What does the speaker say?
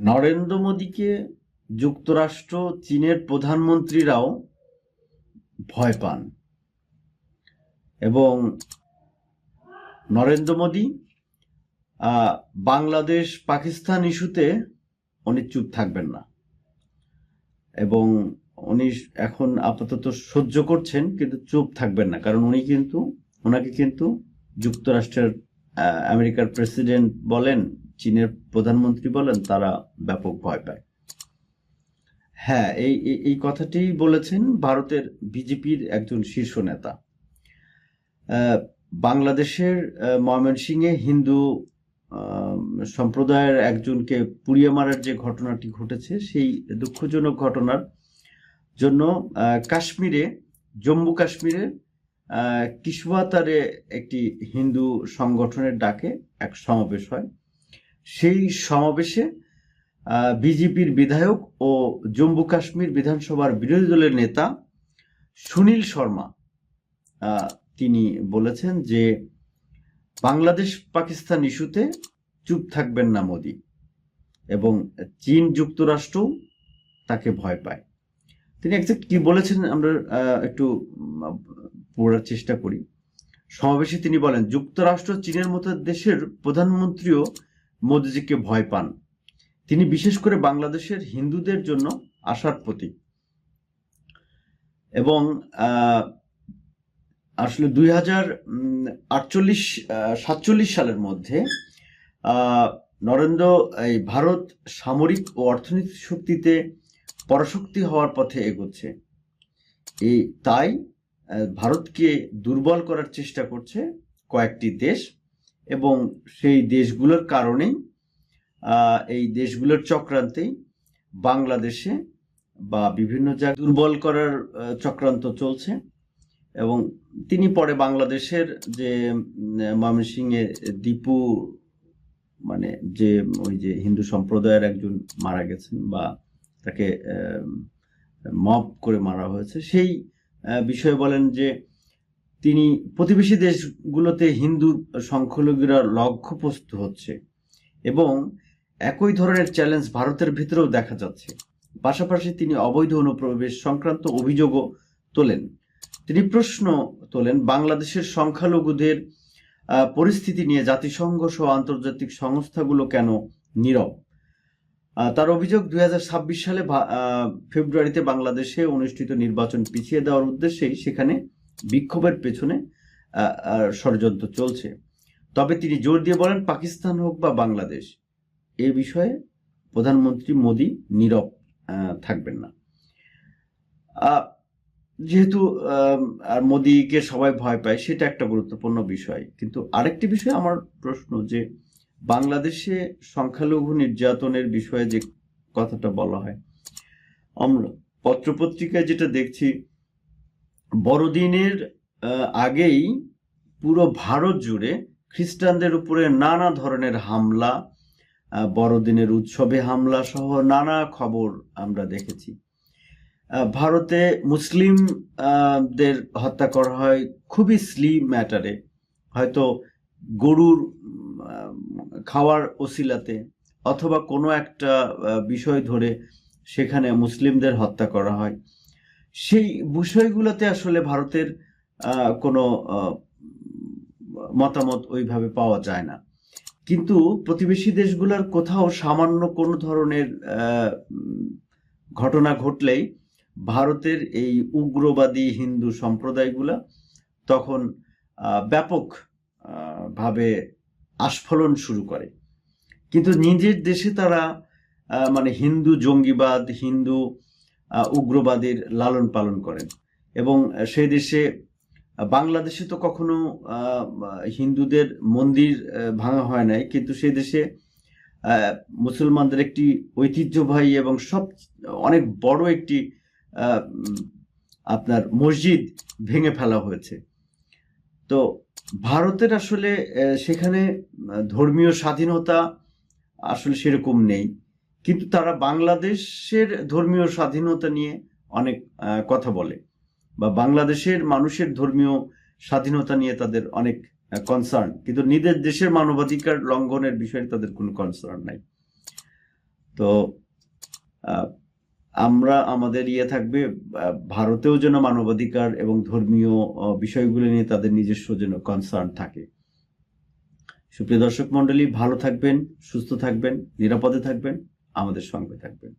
নরেন্দ্র মোদীকে যুক্তরাষ্ট্র, চীনের প্রধানমন্ত্রীরাও ভয় পান। এবং নরেন্দ্র মোদী বাংলাদেশ, পাকিস্তান ইস্যুতে উনি চুপ থাকবেন না। এবং উনি এখন আপাতত সহ্য করছেন, কিন্তু চুপ থাকবেন না। কারণ উনি কিন্তু ওনাকে কিন্তু যুক্তরাষ্ট্রের আমেরিকার প্রেসিডেন্ট বলেন চীনের প্রধানমন্ত্রী বলেন তারা ব্যাপক ভয় পায়। হ্যাঁ এই এই- কথাটি বলেছেন ভারতের বিজেপির একজন শীর্ষ নেতা। বাংলাদেশের ময়মনসিংহে হিন্দু সম্প্রদায়ের একজনকে পুড়িয়ে মারার যে ঘটনাটি ঘটেছে সেই দুঃখজনক ঘটনার জন্য কাশ্মীরে জম্মু কাশ্মীরে আহ, কিশওয়াতারে একটি হিন্দু সংগঠনের ডাকে এক সমাবেশ হয়। সেই সমাবেশে বিজেপির বিধায়ক ও জম্মু কাশ্মীর বিধানসভার বিরোধী দলের নেতা সুনীল শর্মা তিনি বলেছেন যে বাংলাদেশ পাকিস্তান ইস্যুতে চুপ থাকবেন না মোদি এবং চীন যুক্তরাষ্ট্র তাকে ভয় পায়। তিনি একজ্যাক্ট কি বলেছেন আমরা একটু পড়ার চেষ্টা করি। সমাবেশে তিনি বলেন, যুক্তরাষ্ট্র চীনের মতো দেশের প্রধানমন্ত্রীও মোদিজিকে ভয় পান। তিনি বিশেষ করে বাংলাদেশের হিন্দুদের জন্য আশার প্রতীক। এবং আসলে দুই হাজার আটচল্লিশ সাতচল্লিশ সালের মধ্যে নরেন্দ্র, এই ভারত সামরিক ও অর্থনৈতিক শক্তিতে পরাশক্তি হওয়ার পথে এগোচ্ছে। এই, তাই ভারতকে দুর্বল করার চেষ্টা করছে কয়েকটি দেশ। এবং সেই দেশগুলোর কারণেই আহ, এই দেশগুলোর চক্রান্তেই বাংলাদেশে বা বিভিন্ন জায়গায় দুর্বল করার চক্রান্ত চলছে এবং তিনি পরে বাংলাদেশের যে ময়মনসিংহে দীপু মানে যে ওই যে হিন্দু সম্প্রদায়ের একজন মারা গেছেন বা তাকে মব করে মারা হয়েছে সেই বিষয়ে বলেন যে তিনি প্রতিবেশী দেশগুলোতে হিন্দু সংখ্যালঘুরা লক্ষ্যপ্রস্ত হচ্ছে এবং একই ধরনের চ্যালেঞ্জ ভারতের ভিতরেও দেখা যাচ্ছে। পাশাপাশি তিনি অবৈধ অনুপ্রবেশ সংক্রান্ত অভিযোগও তোলেন। তিনি প্রশ্ন তোলেন, বাংলাদেশের সংখ্যালঘুদের পরিস্থিতি নিয়ে জাতিসংঘ সহ আন্তর্জাতিক সংস্থাগুলো কেন নীরব? তার অভিযোগ দুই হাজার ছাব্বিশ সালে ফেব্রুয়ারিতে বাংলাদেশে অনুষ্ঠিত নির্বাচন পিছিয়ে দেওয়ার উদ্দেশ্যেই সেখানে বিক্ষোভের পেছনে ষড়যন্ত্র চলছে। তবে তিনি জোর দিয়ে বলেন, পাকিস্তান হোক বা বাংলাদেশ, এ বিষয়ে প্রধানমন্ত্রী মোদী নীরব থাকবেন না। যেহেতু আর মোদীকে সবাই ভয় পায়, সেটা একটা গুরুত্বপূর্ণ বিষয়। কিন্তু আরেকটি বিষয় আমার প্রশ্ন যে, বাংলাদেশে সংখ্যালঘু নির্যাতনের বিষয়ে যে কথাটা বলা হয় আমরা পত্রপত্রিকায় যেটা দেখছি বড়দিনের আগেই পুরো ভারত জুড়ে খ্রিস্টানদের উপরে নানা ধরনের হামলা বড়দিনের উৎসবে হামলা সহ নানা খবর আমরা দেখেছি। ভারতে মুসলিম দের হত্যা করা হয় খুবই স্লিম ম্যাটারে হয়তো গরুর খাওয়ার ওসিলাতে অথবা কোনো একটা বিষয় ধরে সেখানে মুসলিমদের হত্যা করা হয়। সেই বিষয়গুলোতে আসলে ভারতের কোনো মতামত ওইভাবে পাওয়া যায় না। কিন্তু প্রতিবেশী দেশগুলোর কোথাও সামান্য কোনো ধরনের ঘটনা ঘটলেই ভারতের এই উগ্রবাদী হিন্দু সম্প্রদায়গুলা তখন ব্যাপক ভাবে আস্ফলন শুরু করে। কিন্তু নিজের দেশে তারা মানে হিন্দু জঙ্গিবাদ, হিন্দু উগ্রবাদের লালন পালন করেন। এবং সেই দেশে, বাংলাদেশে তো কখনো হিন্দুদের মন্দির ভাঙা হয় নাই, কিন্তু সেই দেশে মুসলমানদের একটি ঐতিহ্যবাহী এবং সব, অনেক বড় একটি আপনার মসজিদ ভেঙে ফেলা হয়েছে। তো ভারতের আসলে সেখানে ধর্মীয় স্বাধীনতা আসলে সেরকম নেই। কিন্তু তারা বাংলাদেশের ধর্মীয় স্বাধীনতা নিয়ে অনেক কথা বলে বা বাংলাদেশের মানুষের ধর্মীয় স্বাধীনতা নিয়ে তাদের অনেক কনসার্ন কিন্তু নিজের দেশের মানবাধিকার লঙ্ঘনের বিষয়ে তাদের কোনো কনসার্ন নাই। তো আমরা, আমাদের ইয়ে থাকবে ভারতেও যেন মানবাধিকার এবং ধর্মীয় বিষয়গুলো নিয়ে তাদের নিজস্ব যেন কনসার্ন থাকে। সুপ্রিয় দর্শক মন্ডলী ভালো থাকবেন, সুস্থ থাকবেন, নিরাপদে থাকবেন। আমাদের সঙ্গে থাকবেন।